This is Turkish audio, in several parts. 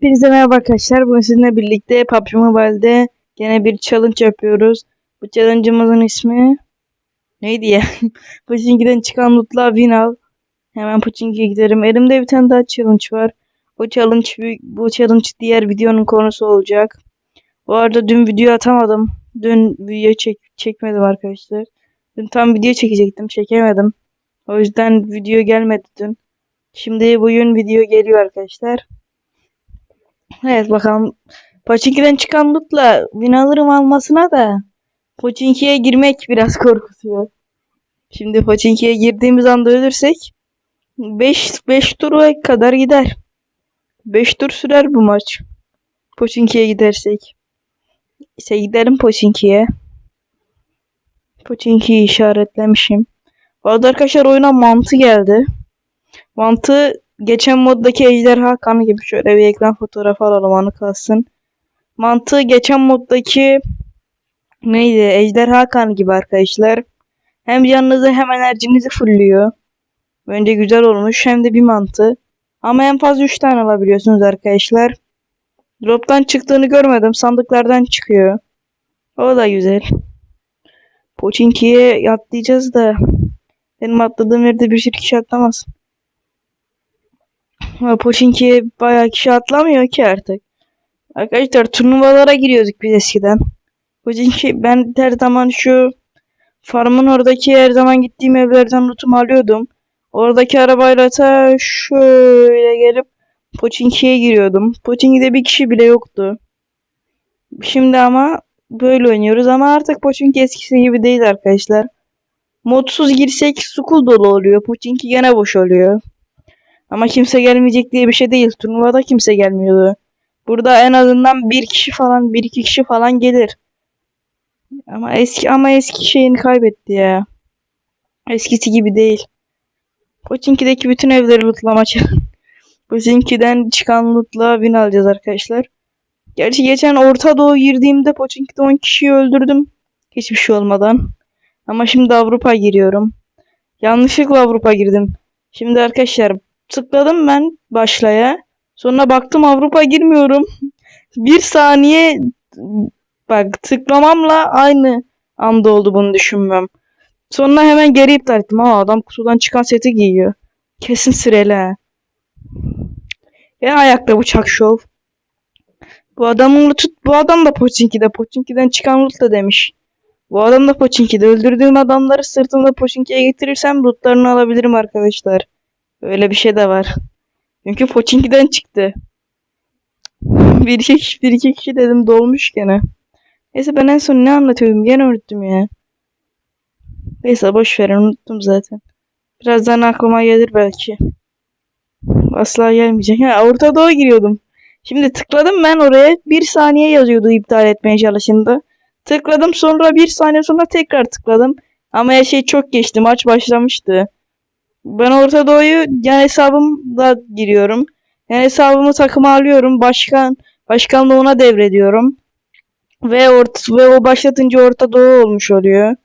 Hepinize merhaba arkadaşlar. Bugün sizinle birlikte PUBG Mobile'de gene bir challenge yapıyoruz. Bu challenge'ımızın ismi neydi ya? Pochinki'den çıkan lootla win al. Hemen Pochinki'ye giderim. Elimde bir tane daha challenge var. O challenge bu challenge diğer videonun konusu olacak. Bu arada dün video atamadım. Dün video çek çekmedim arkadaşlar. Dün tam video çekecektim, çekemedim. O yüzden video gelmedi dün. Şimdi bugün video geliyor arkadaşlar. Evet bakalım. Pochinki'den çıkan lootla win alırım almasına da Pochinki'ye girmek biraz korkutuyor. Şimdi Pochinki'ye girdiğimiz anda ölürsek 5 5 tura kadar gider. 5 tur sürer bu maç. Pochinki'ye gidersek. İşte giderim Pochinki'ye. Pochinki'yi işaretlemişim. Bu arada arkadaşlar oyuna mantı geldi. Mantı geçen moddaki ejderha kanı gibi şöyle bir ekran fotoğrafı alalım anı kalsın. Mantığı geçen moddaki neydi? Ejderha kanı gibi arkadaşlar. Hem canınızı hem enerjinizi fullüyor. Bence güzel olmuş. Hem de bir mantı. Ama en fazla 3 tane alabiliyorsunuz arkadaşlar. Drop'tan çıktığını görmedim. Sandıklardan çıkıyor. O da güzel. Pochinki'ye atlayacağız da benim atladığım yerde bir sürü kişi atlamaz. Ama Pochinki'ye bayağı kişi atlamıyor ki artık. Arkadaşlar turnuvalara giriyorduk biz eskiden. Pochinki ben her zaman şu farmın oradaki her zaman gittiğim evlerden lootumu alıyordum. Oradaki arabayla ta şöyle gelip Pochinki'ye giriyordum. Pochinki'de bir kişi bile yoktu. Şimdi ama böyle oynuyoruz ama artık Pochinki eskisi gibi değil arkadaşlar. Modsuz girsek sukul dolu oluyor. Pochinki gene boş oluyor. Ama kimse gelmeyecek diye bir şey değil. Turnuvada kimse gelmiyordu. Burada en azından bir kişi falan, bir iki kişi falan gelir. Ama eski ama eski şeyini kaybetti ya. Eskisi gibi değil. Pochinki'deki bütün evleri lootlama Pochinki'den çıkan lootla win alacağız arkadaşlar. Gerçi geçen Orta Doğu girdiğimde Pochinki'de 10 kişiyi öldürdüm. Hiçbir şey olmadan. Ama şimdi Avrupa giriyorum. Yanlışlıkla Avrupa girdim. Şimdi arkadaşlar tıkladım ben başlaya. Sonra baktım Avrupa girmiyorum. Bir saniye bak tıklamamla aynı anda oldu bunu düşünmem. Sonra hemen geri iptal ettim. Aa adam kutudan çıkan seti giyiyor. Kesin sırayla. ha. Ya ayakta bıçak şov. Bu adamın tut bu adam da Pochinki'de. Pochinki'den çıkan loot da demiş. Bu adam da Pochinki'de. Öldürdüğüm adamları sırtımda Pochinki'ye getirirsem lootlarını alabilirim arkadaşlar. Öyle bir şey de var. Çünkü Pochinki'den çıktı. Bir iki kişi, bir iki kişi dedim dolmuş gene. Neyse ben en son ne anlatıyordum gene unuttum ya. Neyse boş verin unuttum zaten. Birazdan aklıma gelir belki. Asla gelmeyecek. Ha Orta Doğu giriyordum. Şimdi tıkladım ben oraya. Bir saniye yazıyordu iptal etmeye çalışında. Tıkladım sonra bir saniye sonra tekrar tıkladım. Ama her şey çok geçti. Maç başlamıştı. Ben Orta Doğu'yu yani hesabımda giriyorum. Yani hesabımı takıma alıyorum. Başkan başkanlığı ona devrediyorum. Ve orta, ve o başlatınca Orta Doğu olmuş oluyor.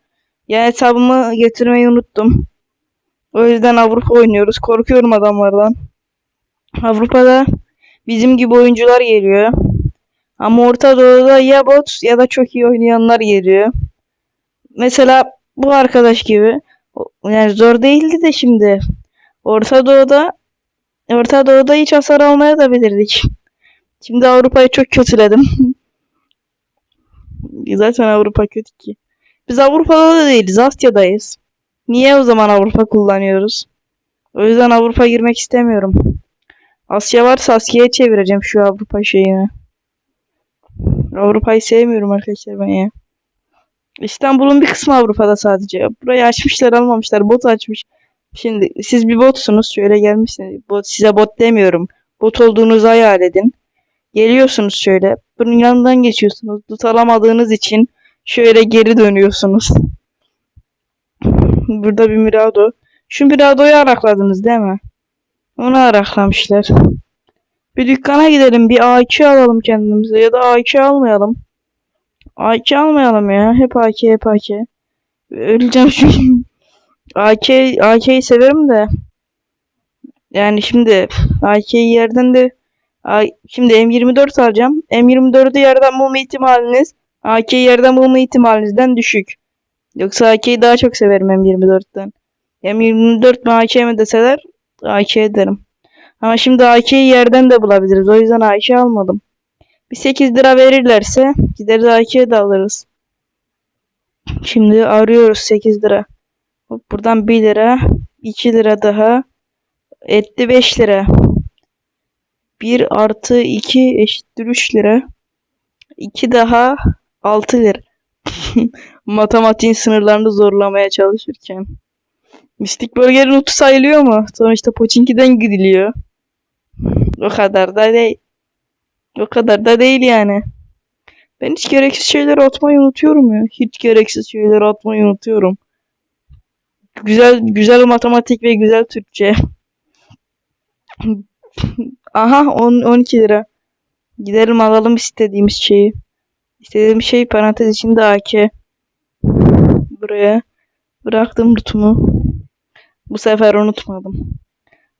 Yani hesabımı getirmeyi unuttum. O yüzden Avrupa oynuyoruz. Korkuyorum adamlardan. Avrupa'da bizim gibi oyuncular geliyor. Ama Orta Doğu'da ya bot ya da çok iyi oynayanlar geliyor. Mesela bu arkadaş gibi. Yani zor değildi de şimdi. Orta Doğu'da Orta Doğu'da hiç hasar almaya da bilirdik. Şimdi Avrupa'yı çok kötüledim. Zaten Avrupa kötü ki. Biz Avrupa'da da değiliz. Asya'dayız. Niye o zaman Avrupa kullanıyoruz? O yüzden Avrupa girmek istemiyorum. Asya varsa Asya'ya çevireceğim şu Avrupa şeyini. Avrupa'yı sevmiyorum arkadaşlar ben ya. İstanbul'un bir kısmı Avrupa'da sadece. Burayı açmışlar almamışlar. Bot açmış. Şimdi siz bir botsunuz. Şöyle gelmişsiniz. Bot, size bot demiyorum. Bot olduğunuzu hayal edin. Geliyorsunuz şöyle. Bunun yanından geçiyorsunuz. Tut alamadığınız için şöyle geri dönüyorsunuz. Burada bir Mirado. Şu Mirado'yu arakladınız değil mi? Onu araklamışlar. Bir dükkana gidelim. Bir A2 alalım kendimize. Ya da A2 almayalım. AK almayalım ya. Hep AK hep AK. Öleceğim çünkü. AK, AK'yi severim de. Yani şimdi AK'yi yerden de şimdi M24 alacağım. M24'ü yerden bulma ihtimaliniz AK'yi yerden bulma ihtimalinizden düşük. Yoksa AK'yi daha çok severim M24'ten. M24 mi AK mi deseler AK derim. Ama şimdi AK'yi yerden de bulabiliriz. O yüzden AK almadım. Bir 8 lira verirlerse gideriz AK'ye de alırız. Şimdi arıyoruz 8 lira. Buradan 1 lira. 2 lira daha. Etti 5 lira. 1 artı 2 eşittir 3 lira. 2 daha 6 lira. Matematiğin sınırlarını zorlamaya çalışırken. Mistik bölgenin utu sayılıyor mu? Sonuçta Pochinki'den gidiliyor. O kadar da değil. O kadar da değil yani. Ben hiç gereksiz şeyleri atmayı unutuyorum ya. Hiç gereksiz şeyleri atmayı unutuyorum. Güzel güzel matematik ve güzel Türkçe. Aha 10 12 lira. Gidelim alalım istediğimiz şeyi. İstediğim şey parantez içinde AK. Buraya bıraktım rutumu. Bu sefer unutmadım.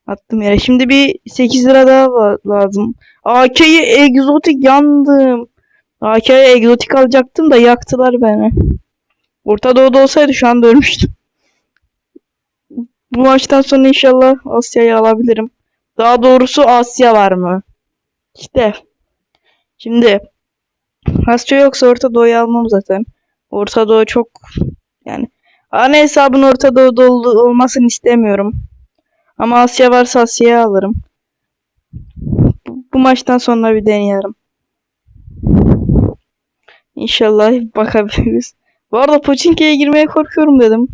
Attım yere. Şimdi bir 8 lira daha lazım. AK'yi egzotik yandım. AK'ye egzotik alacaktım da yaktılar beni. Orta Doğu'da olsaydı şu anda ölmüştüm. Bu maçtan sonra inşallah Asya'yı alabilirim. Daha doğrusu Asya var mı? İşte. Şimdi Asya yoksa Orta Doğu'yu almam zaten. Orta Doğu çok yani ana hesabın Orta Doğu'da ol- olmasını istemiyorum. Ama Asya varsa Asya'yı alırım. Bu, bu maçtan sonra bir deneyelim. İnşallah bakabiliriz. Bu arada Pochinki'ye girmeye korkuyorum dedim.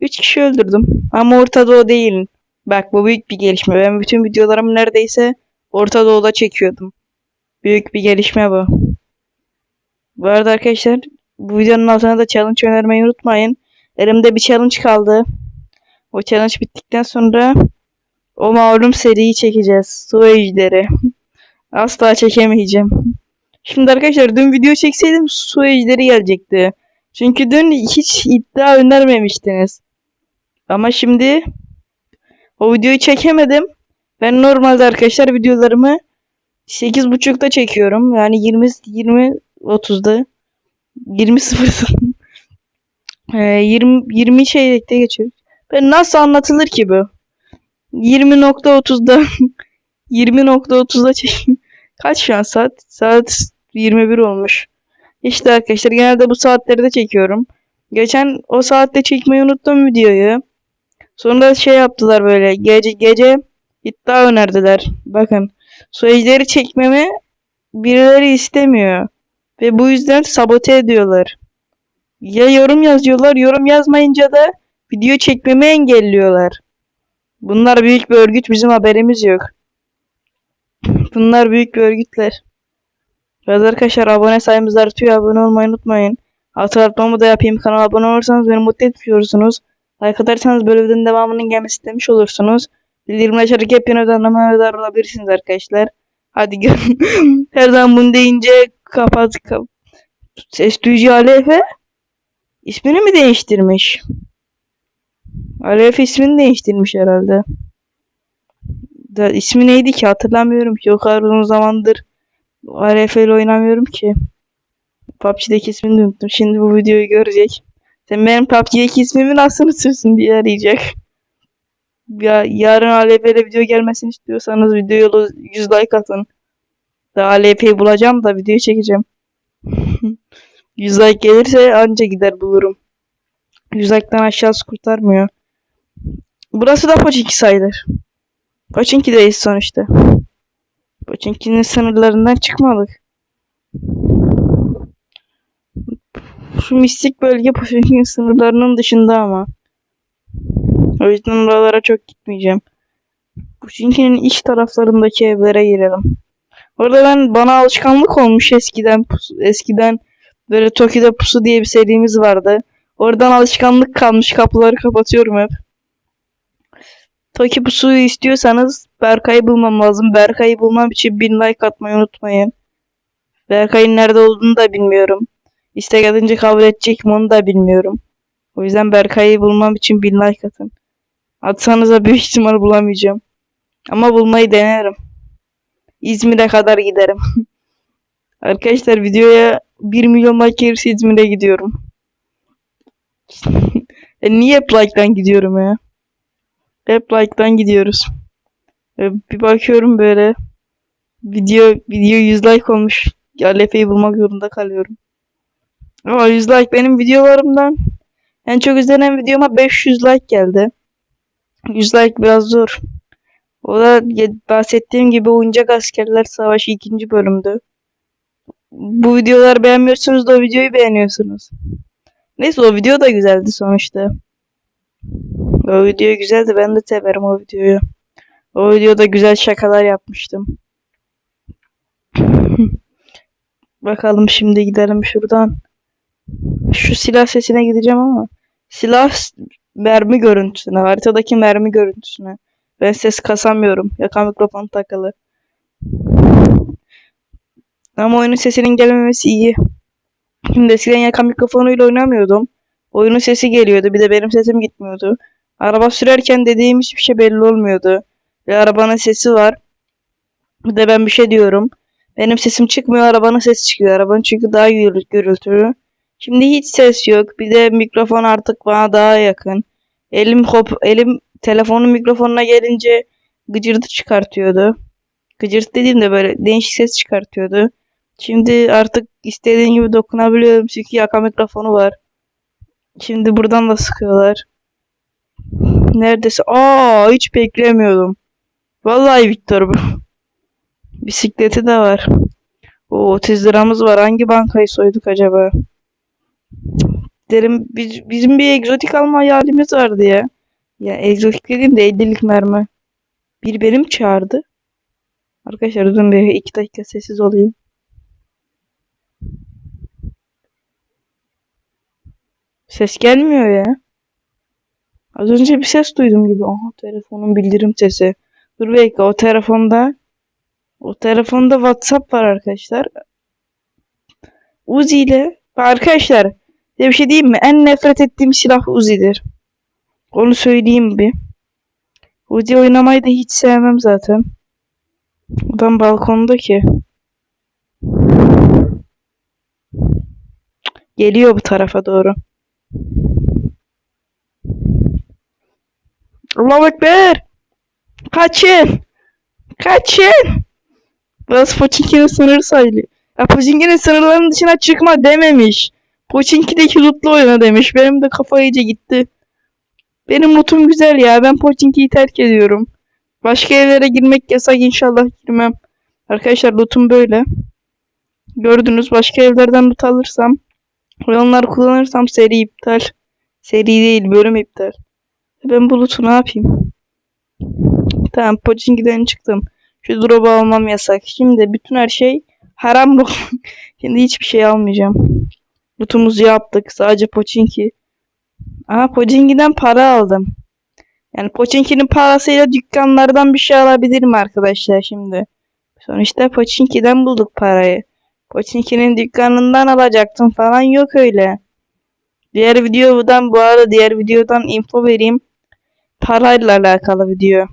3 kişi öldürdüm. Ama Orta Doğu değil. Bak bu büyük bir gelişme. Ben bütün videolarımı neredeyse Orta Doğu'da çekiyordum. Büyük bir gelişme bu. Bu arada arkadaşlar bu videonun altına da challenge önermeyi unutmayın. Elimde bir challenge kaldı. O challenge bittikten sonra o malum seriyi çekeceğiz. Su ejderi. Asla çekemeyeceğim. Şimdi arkadaşlar dün video çekseydim su ejderi gelecekti. Çünkü dün hiç iddia önermemiştiniz. Ama şimdi o videoyu çekemedim. Ben normalde arkadaşlar videolarımı 8.30'da çekiyorum. Yani 20 20 30'da 20 00 Ee, 20 20 çeyrekte geçiyor. Ben nasıl anlatılır ki bu? 20.30'da 20.30'da çekeyim. Kaç şu an saat? Saat 21 olmuş. İşte arkadaşlar genelde bu saatlerde çekiyorum. Geçen o saatte çekmeyi unuttum videoyu. Sonra şey yaptılar böyle gece gece iddia önerdiler. Bakın Suecileri çekmemi birileri istemiyor. Ve bu yüzden sabote ediyorlar. Ya yorum yazıyorlar, yorum yazmayınca da video çekmemi engelliyorlar. Bunlar büyük bir örgüt, bizim haberimiz yok. Bunlar büyük bir örgütler. Evet arkadaşlar abone sayımız artıyor. Abone olmayı unutmayın. Hatırlatmamı da yapayım. Kanala abone olursanız beni mutlu ediyorsunuz. Like atarsanız böyle videonun devamının gelmesi istemiş olursunuz. Bildirimleri açarak hep yeni ödenmeler olabilirsiniz arkadaşlar. Hadi görün. Her zaman bunu deyince kapat kap Ses duyucu Alef ismini mi değiştirmiş? Alef ismini değiştirmiş herhalde. Da, ismi neydi ki hatırlamıyorum ki. O kadar uzun zamandır Alef ile oynamıyorum ki. PUBG'deki ismini unuttum. Şimdi bu videoyu görecek. Sen benim PUBG'deki ismimi nasıl unutursun diye arayacak. Ya yarın ALP'de video gelmesini istiyorsanız videoya 100 like atın. Da ALP'yi bulacağım da videoyu çekeceğim. 100 like gelirse anca gider bulurum. 100 like'tan aşağısı kurtarmıyor. Burası da Pochinki sayılır. Pochinki'deyiz sonuçta. Pochinki'nin sınırlarından çıkmadık. Şu mistik bölge Pochinki'nin sınırlarının dışında ama. O yüzden oralara çok gitmeyeceğim. Pochinki'nin iç taraflarındaki evlere girelim. Orada ben bana alışkanlık olmuş eskiden pusu, eskiden böyle Toki'de pusu diye bir serimiz vardı. Oradan alışkanlık kalmış kapıları kapatıyorum hep. Toki pusuyu istiyorsanız Berkay'ı bulmam lazım. Berkay'ı bulmam için 1000 like atmayı unutmayın. Berkay'ın nerede olduğunu da bilmiyorum. İstek atınca kabul edecek mi onu da bilmiyorum. O yüzden Berkay'ı bulmam için 1000 like atın. Atsanıza büyük ihtimal bulamayacağım. Ama bulmayı denerim. İzmir'e kadar giderim. Arkadaşlar videoya 1 milyon like gelirse İzmir'e gidiyorum. E, niye hep like'tan gidiyorum ya? Hep like'tan gidiyoruz. Bir bakıyorum böyle video video 100 like olmuş. Ya Lefe'yi bulmak zorunda kalıyorum. Ama 100 like benim videolarımdan en çok izlenen videoma 500 like geldi. 100 like biraz zor. O da bahsettiğim gibi Oyuncak Askerler Savaşı ikinci bölümdü. Bu videoları beğenmiyorsunuz da o videoyu beğeniyorsunuz. Neyse o video da güzeldi sonuçta. O video güzeldi ben de severim o videoyu. O videoda güzel şakalar yapmıştım. Bakalım şimdi gidelim şuradan. Şu silah sesine gideceğim ama silah mermi görüntüsüne, haritadaki mermi görüntüsüne. Ben ses kasamıyorum. Yaka mikrofon takılı. Ama oyunun sesinin gelmemesi iyi. Şimdi eskiden yaka mikrofonuyla oynamıyordum. Oyunun sesi geliyordu. Bir de benim sesim gitmiyordu. Araba sürerken dediğim hiçbir şey belli olmuyordu. Ve arabanın sesi var. Bir de ben bir şey diyorum. Benim sesim çıkmıyor, arabanın sesi çıkıyor. Arabanın çünkü daha gürül- gürültülü. Şimdi hiç ses yok. Bir de mikrofon artık bana daha yakın. Elim hop, elim telefonun mikrofonuna gelince gıcırtı çıkartıyordu. Gıcırt dediğimde böyle değişik ses çıkartıyordu. Şimdi artık istediğim gibi dokunabiliyorum çünkü yaka mikrofonu var. Şimdi buradan da sıkıyorlar. Neredeyse. Aa hiç beklemiyordum. Vallahi Victor bu. Bisikleti de var. O 30 liramız var. Hangi bankayı soyduk acaba? Derim biz, bizim bir egzotik alma hayalimiz vardı ya. Ya egzotik dediğim de 50'lik mermi. Bir benim çağırdı. Arkadaşlar durun bir iki dakika sessiz olayım. Ses gelmiyor ya. Az önce bir ses duydum gibi. Aha telefonun bildirim sesi. Dur bekle o telefonda o telefonda WhatsApp var arkadaşlar. Uzi ile arkadaşlar size bir şey diyeyim mi? En nefret ettiğim silah Uzi'dir. Onu söyleyeyim bir. Uzi oynamayı da hiç sevmem zaten. Adam balkonda ki. Geliyor bu tarafa doğru. Allahu Ekber. Kaçın. Kaçın. Burası Pochinki'nin sınırı sayılıyor. Ya Pochinki'nin sınırlarının dışına çıkma dememiş. Pochinki'deki loot'lu oyna demiş. Benim de kafa iyice gitti. Benim lootum güzel ya. Ben Pochinki'yi terk ediyorum. Başka evlere girmek yasak inşallah girmem. Arkadaşlar lootum böyle. Gördünüz başka evlerden loot alırsam ve onları kullanırsam seri iptal. Seri değil bölüm iptal. Ben bu loot'u ne yapayım? Tamam Pochinki'den çıktım. Şu drop'u almam yasak. Şimdi bütün her şey haram loot. Şimdi hiçbir şey almayacağım. Loot'umuzu yaptık. Sadece Pochinki. Aha Pochinki'den para aldım. Yani Pochinki'nin parasıyla dükkanlardan bir şey alabilirim arkadaşlar şimdi. Sonuçta Pochinki'den bulduk parayı. Pochinki'nin dükkanından alacaktım falan yok öyle. Diğer videodan bu arada diğer videodan info vereyim. Parayla alakalı video.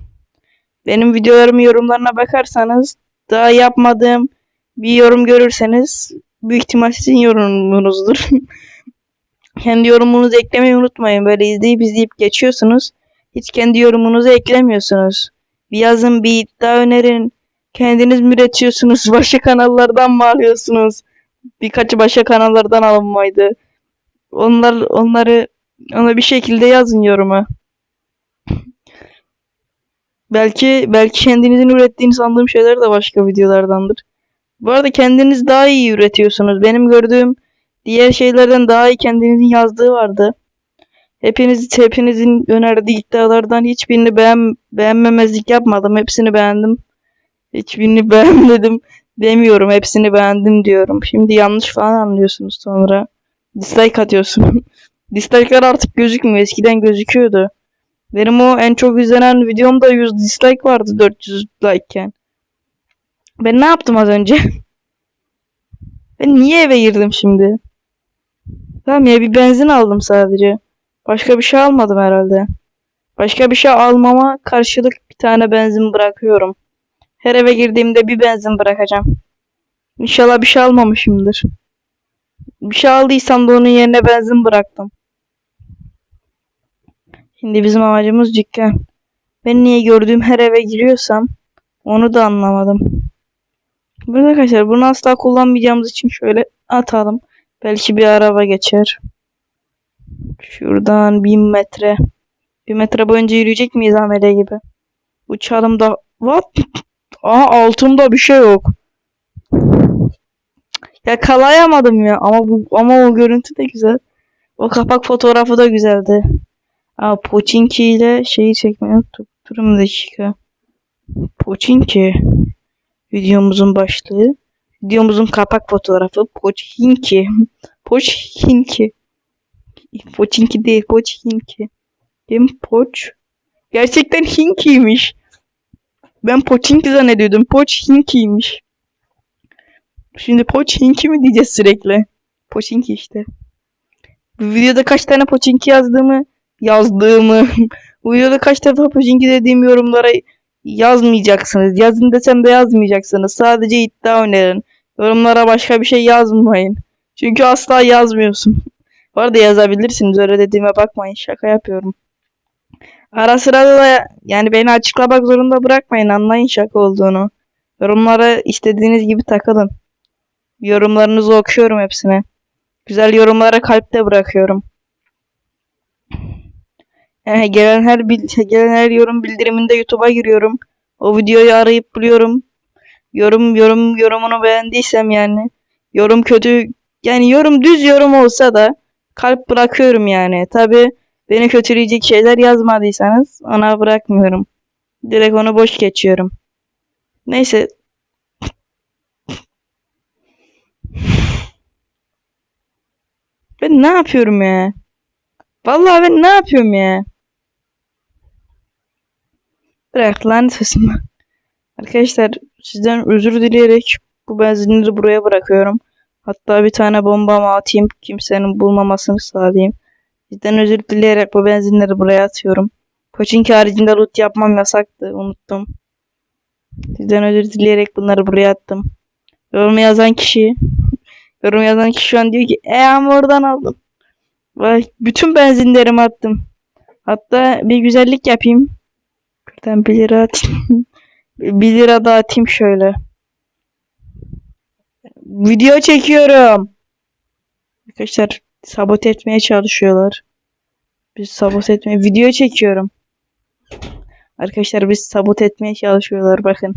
Benim videolarımın yorumlarına bakarsanız daha yapmadığım bir yorum görürseniz büyük ihtimal sizin yorumunuzdur. kendi yorumunuzu eklemeyi unutmayın. Böyle izleyip izleyip geçiyorsunuz. Hiç kendi yorumunuzu eklemiyorsunuz. Bir yazın bir iddia önerin. Kendiniz mi üretiyorsunuz? Başka kanallardan mı alıyorsunuz? Birkaç başka kanallardan alınmaydı. Onlar onları ona bir şekilde yazın yoruma. Belki belki kendinizin ürettiğini sandığım şeyler de başka videolardandır. Bu arada kendiniz daha iyi üretiyorsunuz. Benim gördüğüm diğer şeylerden daha iyi kendinizin yazdığı vardı. Hepiniz hepinizin önerdiği iddialardan hiçbirini beğen, beğenmemezlik yapmadım. Hepsini beğendim. Hiçbirini beğenmedim demiyorum. Hepsini beğendim diyorum. Şimdi yanlış falan anlıyorsunuz sonra. Dislike atıyorsun. Dislike'lar artık gözükmüyor. Eskiden gözüküyordu. Benim o en çok izlenen videomda 100 dislike vardı 400 like'ken. Ben ne yaptım az önce? ben niye eve girdim şimdi? Tamam ya bir benzin aldım sadece. Başka bir şey almadım herhalde. Başka bir şey almama karşılık bir tane benzin bırakıyorum. Her eve girdiğimde bir benzin bırakacağım. İnşallah bir şey almamışımdır. Bir şey aldıysam da onun yerine benzin bıraktım. Şimdi bizim amacımız dükkan. Ben niye gördüğüm her eve giriyorsam onu da anlamadım. Burada arkadaşlar bunu asla kullanmayacağımız için şöyle atalım. Belki bir araba geçer. Şuradan bin metre. Bir metre boyunca yürüyecek miyiz amele gibi? Uçalım da... What? Aa altımda bir şey yok. Yakalayamadım ya ama bu ama o görüntü de güzel. O kapak fotoğrafı da güzeldi. Aa Pochinki ile şeyi çekmeyi unuttuk. Durun bir dakika. Pochinki. Videomuzun başlığı. Videomuzun kapak fotoğrafı Pochinki. Pochinki. Pochinki değil Pochinki. Hem Poç. Gerçekten Hinki'ymiş. Ben Pochinki zannediyordum. Pochinki'ymiş. Şimdi Pochinki mi diyeceğiz sürekli? Pochinki işte. Bu videoda kaç tane Pochinki yazdığımı yazdığımı bu videoda kaç defa Pochinki dediğim yorumlara yazmayacaksınız. Yazın desem de yazmayacaksınız. Sadece iddia önerin. Yorumlara başka bir şey yazmayın. Çünkü asla yazmıyorsun. Bu arada yazabilirsiniz. Öyle dediğime bakmayın. Şaka yapıyorum. Ara sırada da yani beni açıklamak zorunda bırakmayın. Anlayın şaka olduğunu. Yorumlara istediğiniz gibi takılın. Yorumlarınızı okuyorum hepsine. Güzel yorumlara kalp de bırakıyorum. Yani gelen her gelen her yorum bildiriminde YouTube'a giriyorum. O videoyu arayıp buluyorum. Yorum yorum yorumunu beğendiysem yani. Yorum kötü yani yorum düz yorum olsa da kalp bırakıyorum yani. Tabi beni kötüleyecek şeyler yazmadıysanız ona bırakmıyorum. Direkt onu boş geçiyorum. Neyse. Ben ne yapıyorum ya? Vallahi ben ne yapıyorum ya? Bırak lan. Arkadaşlar sizden özür dileyerek bu benzinleri buraya bırakıyorum. Hatta bir tane bombamı atayım kimsenin bulmamasını sağlayayım. Sizden özür dileyerek bu benzinleri buraya atıyorum. Pochinki haricinde loot yapmam yasaktı. Unuttum. Sizden özür dileyerek bunları buraya attım. Yorum yazan kişi yorum yazan kişi şu an diyor ki e ama oradan aldım. Vay, bütün benzinlerimi attım. Hatta bir güzellik yapayım. Buradan 1 lira atayım. 1 lira da atayım şöyle. Video çekiyorum. Arkadaşlar sabote etmeye çalışıyorlar. Biz sabote etmeye video çekiyorum. Arkadaşlar biz sabote etmeye çalışıyorlar bakın.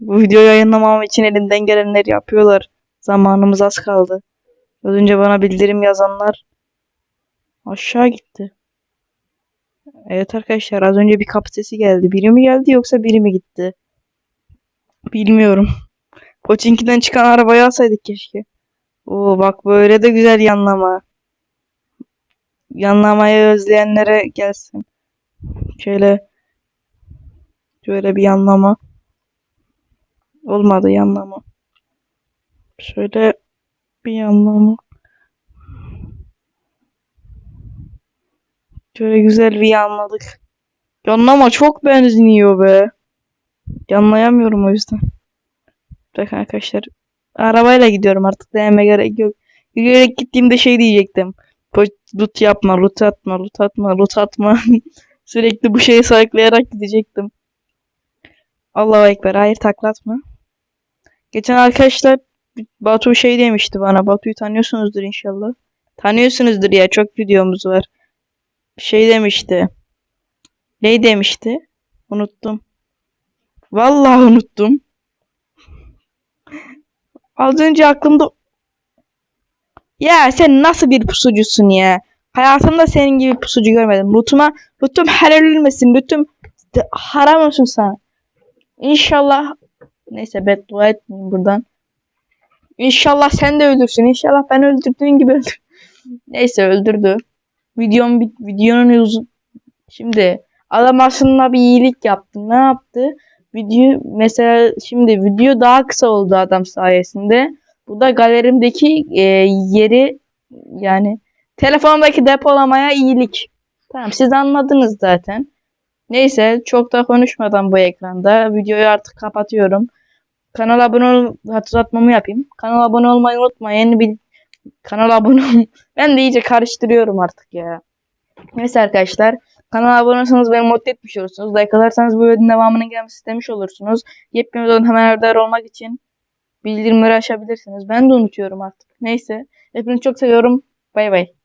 Bu videoyu yayınlamam için elinden gelenleri yapıyorlar. Zamanımız az kaldı. Az önce bana bildirim yazanlar aşağı gitti. Evet arkadaşlar az önce bir kapı sesi geldi. Biri mi geldi yoksa biri mi gitti? Bilmiyorum. Pochinki'den çıkan arabayı alsaydık keşke. Oo bak böyle de güzel yanlama. Yanlamayı özleyenlere gelsin. Şöyle şöyle bir yanlama. Olmadı yanlama. Şöyle bir yanlama. Şöyle güzel bir yanladık. Yanlama çok benzin yiyor be. Yanlayamıyorum o yüzden. Bakın arkadaşlar. Arabayla gidiyorum artık deneme gerek yok. Yürüyerek gittiğimde şey diyecektim. Loot yapma, loot atma, loot atma, loot atma. Sürekli bu şeyi sayıklayarak gidecektim. Allahu Ekber. Hayır taklatma. Geçen arkadaşlar Batu şey demişti bana. Batu'yu tanıyorsunuzdur inşallah. Tanıyorsunuzdur ya çok videomuz var. Şey demişti. Ne demişti? Unuttum. Vallahi unuttum. Az önce aklımda ya sen nasıl bir pusucusun ya? Hayatımda senin gibi pusucu görmedim. Lütuma, lütum helal olmasın. Lütum haram olsun sana. İnşallah neyse beddua etmeyeyim buradan. İnşallah sen de ölürsün. İnşallah ben öldürdüğün gibi öldür. Neyse öldürdü. Videom videonun uzun. Şimdi adam aslında bir iyilik yaptı. Ne yaptı? Video mesela şimdi video daha kısa oldu adam sayesinde. Bu da galerimdeki e, yeri yani telefondaki depolamaya iyilik. Tamam siz anladınız zaten. Neyse çok da konuşmadan bu ekranda videoyu artık kapatıyorum. Kanala abone hatırlatmamı yapayım. Kanala abone olmayı unutmayın. Kanala abone. Ben de iyice karıştırıyorum artık ya. Neyse arkadaşlar. Kanala abone olursanız beni mutlu etmiş olursunuz. Like atarsanız bu videonun devamının gelmesi istemiş olursunuz. Yepyeni videodan hemen haberdar olmak için bildirimleri açabilirsiniz. Ben de unutuyorum artık. Neyse. Hepinizi çok seviyorum. Bay bay.